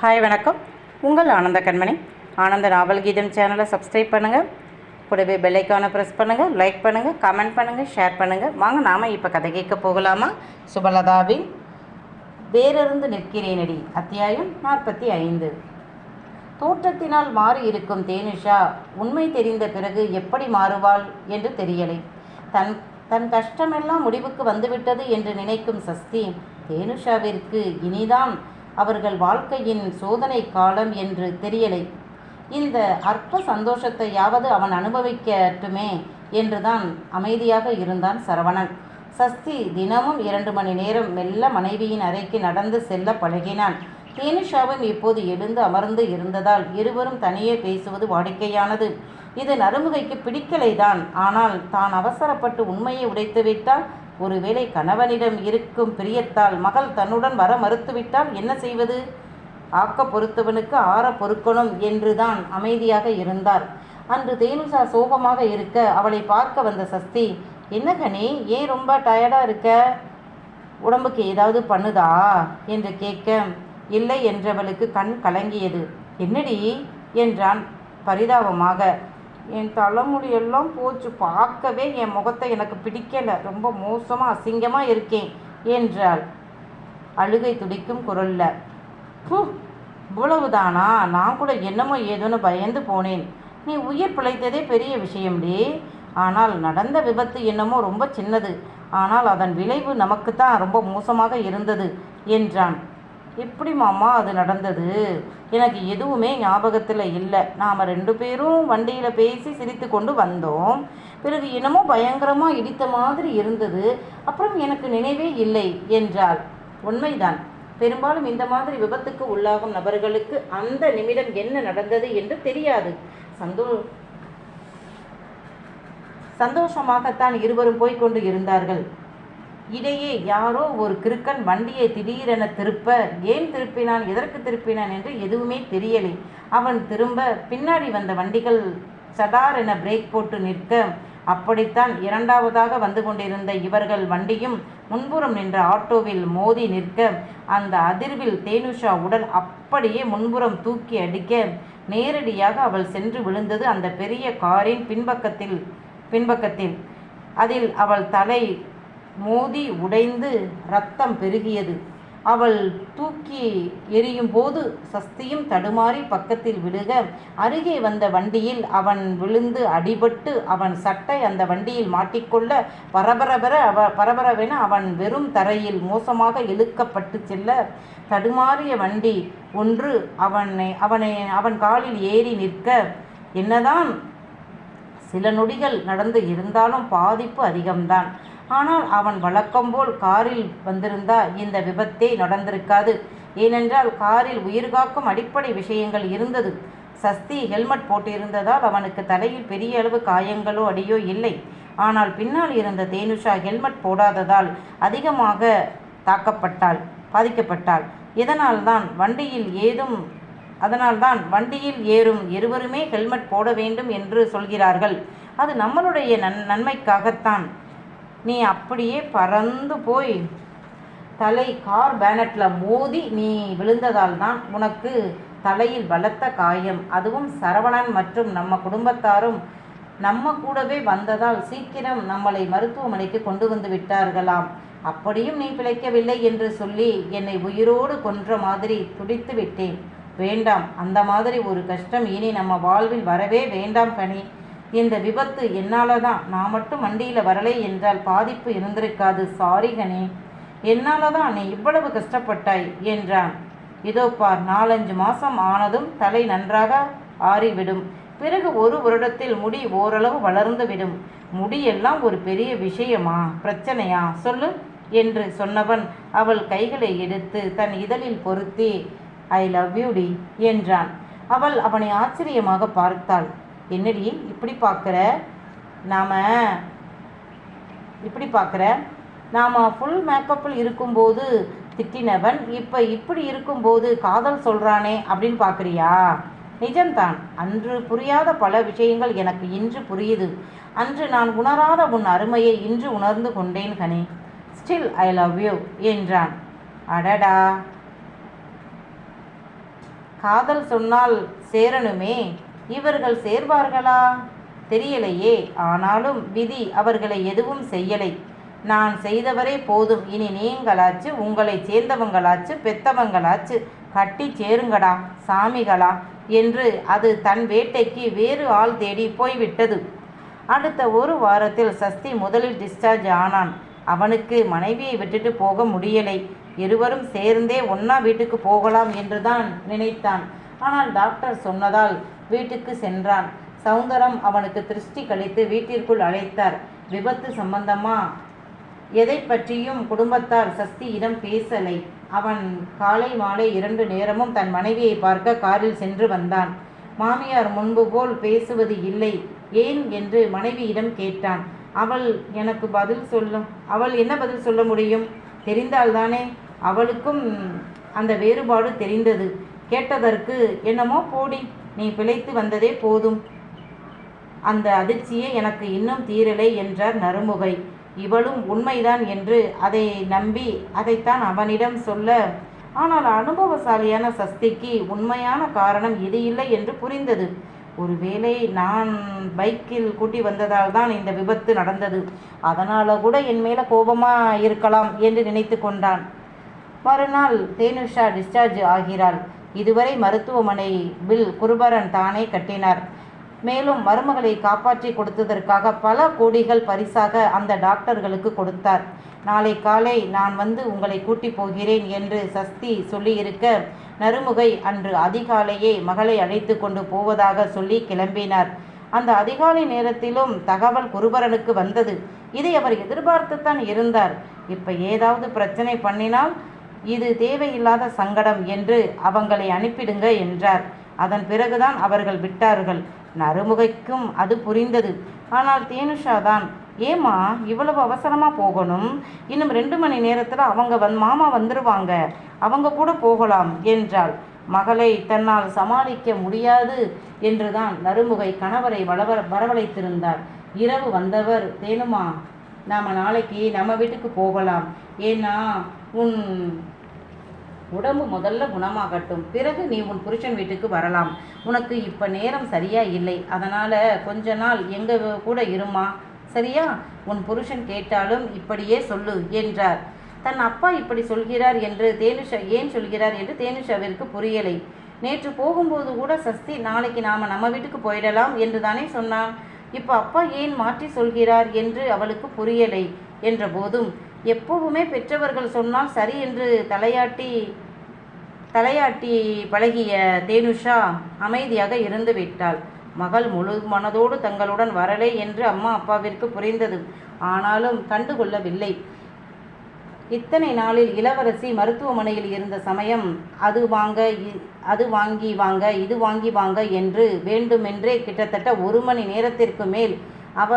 Hi வணக்கம். உங்கள் ஆனந்த கண்மணி. ஆனந்த நாவல் கீதம் சேனலை சப்ஸ்கிரைப் பண்ணுங்கள் கூடவே பெல்லைக்கானை ப்ரெஸ் பண்ணுங்கள் லைக் பண்ணுங்கள் கமெண்ட் பண்ணுங்கள் ஷேர் பண்ணுங்கள் வாங்க நாம் இப்போ கதை கேட்க போகலாமா? சுபலதாவின் வேறிருந்து நிற்கிறேனடி. அத்தியாயம் நாற்பத்தி ஐந்து. தோற்றத்தினால் மாறி இருக்கும் தேனுஷா உண்மை தெரிந்த பிறகு எப்படி மாறுவாள் என்று தெரியலை. தன் தன் கஷ்டமெல்லாம் முடிவுக்கு வந்துவிட்டது என்று நினைக்கும் சஸ்தி தேனுஷாவிற்கு இனிதான் அவர்கள் வாழ்க்கையின் சோதனை காலம் என்று தெரியலை. இந்த அற்ப சந்தோஷத்தையாவது அவன் அனுபவிக்கட்டுமே என்றுதான் அமைதியாக இருந்தான் சரவணன். சஸ்தி தினமும் இரண்டு மணி நேரம் மெல்ல மனைவியின் அறைக்கு நடந்து செல்ல பழகினான். தேனுஷாவும் இப்போது எழுந்து அமர்ந்து இருந்ததால் இருவரும் தனியே பேசுவது வாடிக்கையானது. இது நறுமுகைக்கு பிடிக்கலைதான். ஆனால் தான் அவசரப்பட்டு உண்மையை உடைத்துவிட்டால் ஒருவேளை கணவனிடம் இருக்கும் பிரியத்தால் மகள் தன்னுடன் வர மறுத்துவிட்டால் என்ன செய்வது? ஆக்க பொறுத்தவனுக்கு ஆற பொறுக்கணும் என்றுதான் அமைதியாக இருந்தார். அன்று தேனுசா சோகமாக இருக்க அவளை பார்க்க வந்த சஸ்தி என்ன கனி ஏன் ரொம்ப டயர்டாக இருக்க? உடம்புக்கு ஏதாவது பண்ணுதா? என்று கேட்க இல்லை என்றவளுக்கு கண் கலங்கியது. என்னடி? என்றான் பரிதாபமாக. என் தலைமுடியெல்லாம் போச்சு. பார்க்கவே என் முகத்தை எனக்கு பிடிக்கலை. ரொம்ப மோசமாக அசிங்கமாக இருக்கேன் என்றாள். அழுகை துடிக்கும் குரல்ல பூ இவ்வளவுதானா? நான் கூட என்னமோ ஏதோன்னு பயந்து போனேன். நீ உயிர் பிழைத்ததே பெரிய விஷயம்டி ஆனால் நடந்த விபத்து என்னமோ ரொம்ப சின்னது. ஆனால் அதன் விளைவு நமக்கு தான் ரொம்ப மோசமாக இருந்தது என்றான். எப்படி மாமா அது நடந்தது. எனக்கு எதுவுமே ஞாபகத்தில் இல்லை. நாம் ரெண்டு பேரும் வண்டியில் பேசி சிரித்து கொண்டு வந்தோம். பிறகு என்னமோ பயங்கரமாக இடித்த மாதிரி இருந்தது. அப்புறம் எனக்கு நினைவே இல்லை என்றாள். உண்மைதான். பெரும்பாலும் இந்த மாதிரி விபத்துக்கு உள்ளாகும் நபர்களுக்கு அந்த நிமிடம் என்ன நடந்தது என்று தெரியாது. சந்தோ சந்தோஷமாகத்தான் இருவரும் போய்க்கொண்டு இருந்தார்கள். இடையே யாரோ ஒரு கிறுக்கன் வண்டியை திடீரென திருப்ப ஏன் திருப்பினான்? எதற்கு திருப்பினான்? என்று எதுவுமே தெரியலை. அவன் திரும்ப பின்னாடி வந்த வண்டிகள் சடார் என பிரேக் போட்டு நிற்க அப்படித்தான் இரண்டாவதாக வந்து கொண்டிருந்த இவர்கள் வண்டியும் முன்புறம் நின்ற ஆட்டோவில் மோதி நிற்க அந்த அதிர்வில் தேனுஷா உடல் அப்படியே முன்புறம் தூக்கி அடிக்க நேரடியாக அவள் சென்று விழுந்தது அந்த பெரிய காரின் பின்பக்கத்தில் பின்பக்கத்தில். அதில் அவள் தலை மோதி உடைந்து ரத்தம் பெருகியது. அவள் தூக்கி எரியும் போது சஸ்தியும் தடுமாறி பக்கத்தில் விழுக அருகே வந்த வண்டியில் அவன் விழுந்து அடிபட்டு அவன் சட்டை அந்த வண்டியில் மாட்டிக்கொள்ள பரபரபர அவ பரபரவென அவன் வெறும் தரையில் மோசமாக இழுக்கப்பட்டு செல்ல தடுமாறிய வண்டி ஒன்று அவனை அவனை அவன் காலில் ஏறி நிற்க என்னதான்? சில நொடிகள் நடந்து இருந்தாலும் பாதிப்பு அதிகம்தான். ஆனால் அவன் வழக்கம்போல் காரில் வந்திருந்தா இந்த விபத்தே நடந்திருக்காது. ஏனென்றால் காரில் உயிர்காக்கும் அடிப்படை விஷயங்கள் இருந்தது. சஸ்தி ஹெல்மெட் போட்டிருந்ததால் அவனுக்கு தலையில் பெரிய அளவு காயங்களோ அடியோ இல்லை. ஆனால் பின்னால் இருந்த தேனுஷா ஹெல்மெட் போடாததால் அதிகமாக தாக்கப்பட்டாள் பாதிக்கப்பட்டாள். இதனால்தான் வண்டியில் ஏதும் அதனால்தான் வண்டியில் ஏறும் இருவருமே ஹெல்மெட் போட வேண்டும் என்று சொல்கிறார்கள். அது நம்மளுடைய நன் நன்மைக்காகத்தான். நீ அப்படியே பறந்து போய் தலை கார் பேனட்டில் மோதி நீ விழுந்ததால் தான் உனக்கு தலையில் பலத்த காயம். அதுவும் சரவணன் மற்றும் நம்ம குடும்பத்தாரும் நம்ம கூடவே வந்ததால் சீக்கிரம் நம்மளை மருத்துவமனைக்கு கொண்டு வந்து விட்டார்களாம். அப்படியும் நீ பிழைக்கவில்லை என்று சொல்லி என்னை உயிரோடு கொன்ற மாதிரி துடித்து விட்டேன். வேண்டாம் அந்த மாதிரி ஒரு கஷ்டம் இனி நம்ம வாழ்வில் வரவே வேண்டாம் கனி. இந்த விபத்து என்னால தான் நான் மட்டும் வண்டியில் வரலை என்றால் பாதிப்பு இருந்திருக்காது சாரி கனி. என்னால தான் நீ இவ்வளவு கஷ்டப்பட்டாய்? என்றான். இதோ பார் நாலஞ்சு மாசம் ஆனதும் தலை நன்றாக ஆறிவிடும். பிறகு ஒரு வருடத்தில் முடி ஓரளவு வளர்ந்து விடும். முடியெல்லாம் ஒரு பெரிய விஷயமா? பிரச்சனையா? சொல்லு என்று சொன்னவன் அவள் கைகளை எடுத்து தன் இதழில் பொருத்தி ஐ லவ் யூ டி என்றான். அவள் அவனை ஆச்சரியமாக பார்த்தாள். என்னடி இப்படி பார்க்குற? நாம் இப்படி பார்க்குற? நாம் ஃபுல் மேக்கப்பில் இருக்கும்போது திட்டினவன் இப்போ இப்படி இருக்கும்போது காதல் சொல்கிறானே அப்படின்னு பார்க்குறியா? நிஜம்தான். அன்று புரியாத பல விஷயங்கள் எனக்கு இன்று புரியுது. அன்று நான் உணராத உன் அருமையை இன்று உணர்ந்து கொண்டேன் கனி. ஸ்டில் ஐ லவ் யூ என்றான். அடடா. காதல் சொன்னால் சேரணுமே. இவர்கள் சேர்வார்களா? தெரியலையே. ஆனாலும் விதி அவர்களை எதுவும் செய்யலை. நான் செய்தவரே போதும். இனி நீங்களாச்சு உங்களை சேர்ந்தவங்களாச்சு பெத்தவங்களாச்சு கட்டி சேருங்கடா சாமிகளா என்று அது தன் வேட்டைக்கு வேறு ஆள் தேடி போய்விட்டது. அடுத்த ஒரு வாரத்தில் சஸ்தி முதலில் டிஸ்சார்ஜ் ஆனான். அவனுக்கு மனைவியை விட்டுட்டு போக முடியலை. இருவரும் சேர்ந்தே ஒன்னா வீட்டுக்கு போகலாம் என்றுதான் நினைத்தான். ஆனால் டாக்டர் சொன்னதால் வீட்டுக்கு சென்றான். சௌந்தரம் அவனுக்கு திருஷ்டி கழித்து வீட்டிற்குள் அழைத்தார். விபத்து சம்பந்தமா? எதை பற்றியும் குடும்பத்தார் சஸ்தியிடம் பேசலை. அவன் காலை மாலை இரண்டு நேரமும் தன் மனைவியை பார்க்க காரில் சென்று வந்தான். மாமியார் முன்பு போல் பேசுவது இல்லை. ஏன் என்று மனைவியிடம் கேட்டான். அவள் எனக்கு பதில் சொல்லும் அவள் என்ன பதில் சொல்ல முடியும்? தெரிந்தால்தானே? அவளுக்கும் அந்த வேறுபாடு தெரிந்தது. கேட்டதற்கு என்னமோ போடி நீ பிழைத்து வந்ததே போதும். அந்த அதிர்ச்சியே எனக்கு இன்னும் தீரலை என்றார் நறுமுகை. இவளும் உண்மைதான் என்று அதை நம்பி அதைத்தான் அவனிடம் சொல்ல ஆனால் அனுபவசாலியான சஸ்திக்கு உண்மையான காரணம் இது இல்லை என்று புரிந்தது. ஒருவேளை நான் பைக்கில் கூட்டி வந்ததால் தான் இந்த விபத்து நடந்தது. அதனால் கூட என் மேலே கோபமாக இருக்கலாம் என்று நினைத்து கொண்டான். மறுநாள் தேனுஷா டிஸ்சார்ஜ் ஆகிறாள். இதுவரை மருத்துவமனை பில் குருபரன் தானே கட்டினார். மேலும் மருமகளை காப்பாற்றி கொடுத்ததற்காக பல கோடிகள் பரிசாக அந்த டாக்டர்களுக்கு கொடுத்தார். நாளை காலை நான் வந்து உங்களை கூட்டி போகிறேன் என்று சஸ்தி சொல்லியிருக்க நறுமுகை அன்று அதிகாலையே மகளை அழைத்து கொண்டு போவதாக சொல்லி கிளம்பினார். அந்த அதிகாலை நேரத்திலும் தகவல் குருபரனுக்கு வந்தது. இதை அவர் எதிர்பார்த்துத்தான் இருந்தார். இப்ப ஏதாவது பிரச்சனை பண்ணினால் இது தேவையில்லாத சங்கடம் என்று அவங்களை அனுப்பிடுங்க என்றார். அதன் பிறகுதான் அவர்கள் விட்டார்கள். நறுமுகைக்கும் அது புரிந்தது. ஆனால் தேனுஷா தான் ஏம்மா இவ்வளவு அவசரமாக போகணும்? இன்னும் ரெண்டு மணி நேரத்தில் அவங்க வந் மாமா வந்துருவாங்க. அவங்க கூட போகலாம் என்றாள். மகளை தன்னால் சமாளிக்க முடியாது என்றுதான் நறுமுகை கணவரை வளவ வரவழைத்திருந்தார். இரவு வந்தவர் தேனுமா நாம நாளைக்கு நம்ம வீட்டுக்கு போகலாம். ஏன்னா உன் உடம்பு முதல்ல குணமாகட்டும். பிறகு நீ உன் புருஷன் வீட்டுக்கு வரலாம். உனக்கு இப்போ நேரம் சரியா இல்லை. அதனால் கொஞ்ச நாள் எங்க கூட இருமா? சரியா? உன் புருஷன் கேட்டாலும் இப்படியே சொல்லு என்றார். தன் அப்பா இப்படி சொல்கிறார் என்று தேனுஷா ஏன் சொல்கிறார் என்று தேனுஷாவிற்கு புரியலை. நேற்று போகும்போது கூட சஸ்தி நாளைக்கு நாம நம்ம வீட்டுக்கு போயிடலாம் என்று தானே சொன்னான். இப்போ அப்பா ஏன் மாற்றி சொல்கிறார் என்று அவளுக்கு புரியலை என்ற போதும் எப்போவுமே பெற்றவர்கள் சொன்னால் சரி என்று தலையாட்டி தலையாட்டி பழகிய தேனுஷா அமைதியாக இருந்து விட்டாள். மகள் முழு மனதோடு தங்களுடன் வரலை என்று அம்மா அப்பாவிற்கு புரிந்தது. ஆனாலும் கண்டுகொள்ளவில்லை. இத்தனை நாளில் இளவரசி மருத்துவமனையில் இருந்த சமயம் அது வாங்க இ- அது வாங்கி வாங்க இது வாங்கி வாங்க என்று வேண்டுமென்றே கிட்டத்தட்ட ஒரு மணி நேரத்திற்கு மேல் அவ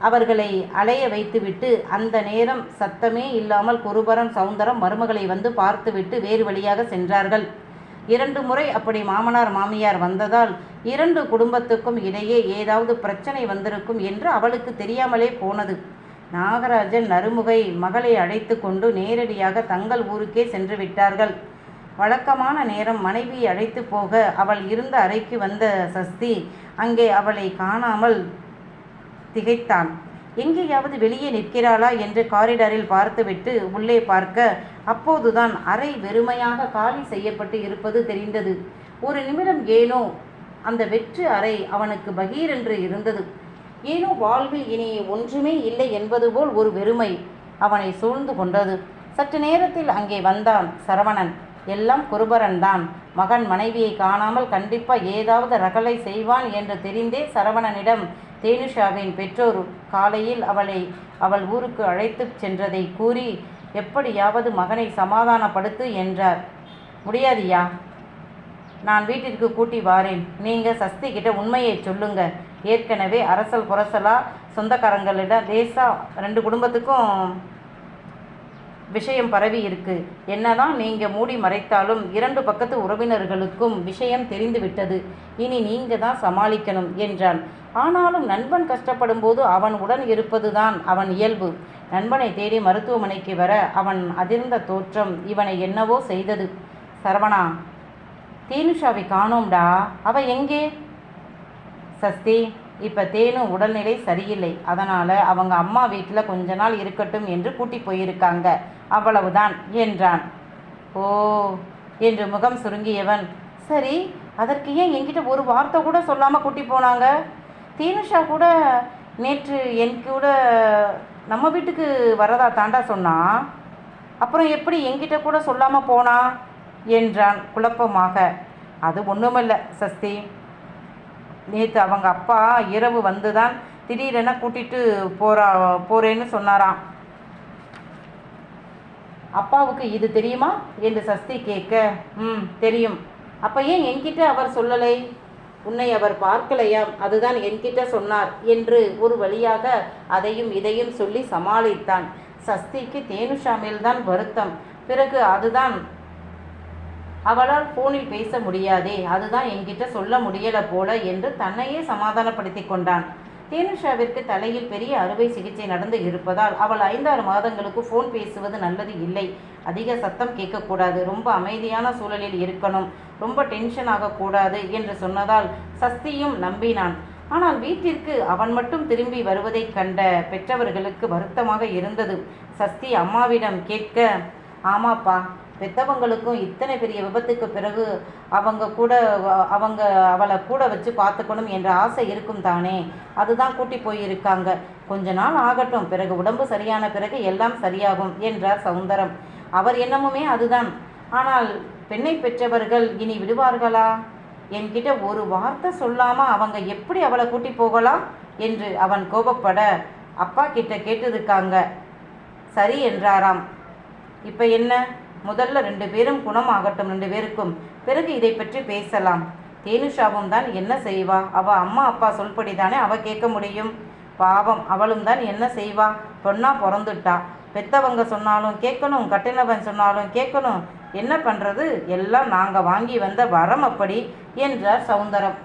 அவர்களை அலைய வைத்துவிட்டு அந்த நேரம் சத்தமே இல்லாமல் குருபரம் சௌந்தரம் மருமகளை வந்து பார்த்துவிட்டு வேறு வழியாக சென்றார்கள். இரண்டு முறை அப்படி மாமனார் மாமியார் வந்ததால் இரண்டு குடும்பத்துக்கும் இடையே ஏதாவது பிரச்சனை வந்திருக்கும் என்று அவளுக்கு தெரியாமலே போனது. நாகராஜன் நறுமுகை மகளை அழைத்து கொண்டு நேரடியாக தங்கள் ஊருக்கே சென்று விட்டார்கள். வழக்கமான நேரம் மனைவியை அழைத்து போக அவள் இருந்த அறைக்கு வந்த சஸ்தி அங்கே அவளை காணாமல் திகைத்தான். எங்கேயாவது வெளியே நிற்கிறாளா? என்று காரிடாரில் பார்த்துவிட்டு உள்ளே பார்க்க அப்போதுதான் அறை வெறுமையாக காலி செய்யப்பட்டு இருப்பது தெரிந்தது. ஒரு நிமிடம் ஏனோ? அந்த வெற்று அறை அவனுக்கு பகீரென்று இருந்தது. ஏனோ வாழ்வில் இனி ஒன்றுமே இல்லை என்பது போல் ஒரு வெறுமை அவனை சூழ்ந்து கொண்டது சற்று நேரத்தில் அங்கே வந்தான் சரவணன். எல்லாம் குருபரன் தான் மகன் மனைவியை காணாமல் கண்டிப்பாக ஏதாவது ரகளை செய்வான் என்று தெரிந்தே சரவணனிடம் தேனுஷாவின் பெற்றோர் காலையில் அவளை அவள் ஊருக்கு அழைத்துச் சென்றதை கூறி எப்படியாவது மகனை சமாதானப்படுத்து என்றார். முடியாதியா? நான் வீட்டிற்கு கூட்டி வாரேன். நீங்கள் சஸ்தி கிட்ட உண்மையை சொல்லுங்க. ஏற்கனவே அரசல் புரசலா சொந்தக்காரங்களிடம் லேசா ரெண்டு குடும்பத்துக்கும் விஷயம் பரவி இருக்கு. என்னதான் நீங்க மூடி மறைத்தாலும் இரண்டு பக்கத்து உறவினர்களுக்கும் விஷயம் தெரிந்து விட்டது இனி நீங்க தான் சமாளிக்கணும் என்றான். ஆனாலும் நண்பன் கஷ்டப்படும் போது அவன் உடன் இருப்பதுதான் அவன் இயல்பு. நண்பனை தேடி மருத்துவமனைக்கு வர அவன் அதிர்ந்த தோற்றம் இவனை என்னவோ செய்தது. சரவணா தேனுஷாவை காணோம்டா. அவ எங்கே? சஸ்தி இப்போ தேனு உடல்நிலை சரியில்லை. அதனால் அவங்க அம்மா வீட்டில் கொஞ்ச நாள் இருக்கட்டும் என்று கூட்டி போயிருக்காங்க. அவ்வளவுதான் என்றான். ஓ என்று முகம் சுருங்கியவன். சரி அதற்கு ஏன் என்கிட்ட ஒரு வார்த்தை கூட சொல்லாமல் கூட்டி போனாங்க? தீனுஷா கூட நேற்று என் கூட நம்ம வீட்டுக்கு வரதா தாண்டா சொன்னா? அப்புறம் எப்படி என்கிட்ட கூட சொல்லாமல் போனா? என்றான் குழப்பமாக. அது ஒன்றுமில்லை சஸ்தி. நேற்று அவங்க அப்பா இரவு வந்து தான் திடீரென கூட்டிட்டு போறா போறேன்னு சொன்னாராம். அப்பாவுக்கு இது தெரியுமா? என்று சஸ்தி கேட்க ம் தெரியும். அப்ப ஏன் என்கிட்ட அவர் சொல்லலை? உன்னை அவர் பார்க்கலையாம் அதுதான் என்கிட்ட சொன்னார் என்று ஒரு வழியாக அதையும் இதையும் சொல்லி சமாளித்தான். சஸ்திக்கு தேனுஷா மேல்தான் வருத்தம். பிறகு அதுதான் அவளால் ஃபோனில் பேச முடியாதே அதுதான் என்கிட்ட சொல்ல முடியல போல என்று தன்னையே சமாதானப்படுத்தி கொண்டான். தேனுஷாவிற்கு தலையில் பெரிய அறுவை சிகிச்சை நடந்து இருப்பதால் அவள் ஐந்தாறு மாதங்களுக்கு ஃபோன் பேசுவது நல்லது இல்லை. அதிக சத்தம் கேட்கக்கூடாது. ரொம்ப அமைதியான சூழலில் இருக்கணும். ரொம்ப டென்ஷன் ஆகக்கூடாது என்று சொன்னதால் சஸ்தியும் நம்பினான். ஆனால் வீட்டிற்கு அவன் மட்டும் திரும்பி வருவதைக் கண்ட பெற்றவர்களுக்கு வருத்தமாக இருந்தது. சஸ்தி அம்மாவிடம் கேட்க ஆமாப்பா பெத்தவங்களுக்கும் இத்தனை பெரிய விபத்துக்கு பிறகு அவங்க கூட அவங்க அவளை கூட வச்சு பார்த்துக்கணும் என்ற ஆசை இருக்கும் தானே? அதுதான் கூட்டி போயிருக்காங்க. கொஞ்ச நாள் ஆகட்டும். பிறகு உடம்பு சரியான பிறகு எல்லாம் சரியாகும் என்றார் சவுந்தரம். அவர் எண்ணமுமே அதுதான். ஆனால் பெண்ணை பெற்றவர்கள் இனி விடுவார்களா? என்கிட்ட ஒரு வார்த்தை சொல்லாமல் அவங்க எப்படி அவளை கூட்டி போகலாம்? என்று அவன் கோபப்பட அப்பா கிட்ட கேட்டிருக்காங்க. சரி என்றாராம். இப்போ என்ன? முதல்ல ரெண்டு பேரும் குணமாகட்டும் ரெண்டு பேருக்கும். பிறகு இதை பற்றி பேசலாம். தேனுஷாவும் தான் என்ன செய்வா? அவ அம்மா அப்பா சொல்படி தானே அவ கேட்க முடியும்? பாவம் அவளும் தான் என்ன செய்வா? பொண்ணா பிறந்துட்டா. பெத்தவங்க சொன்னாலும் கேட்கணும் கட்டினவன் சொன்னாலும் கேட்கணும். என்ன பண்ணுறது எல்லாம் நாங்கள் வாங்கி வந்த வரம் அப்படி என்றார் சவுந்தரம்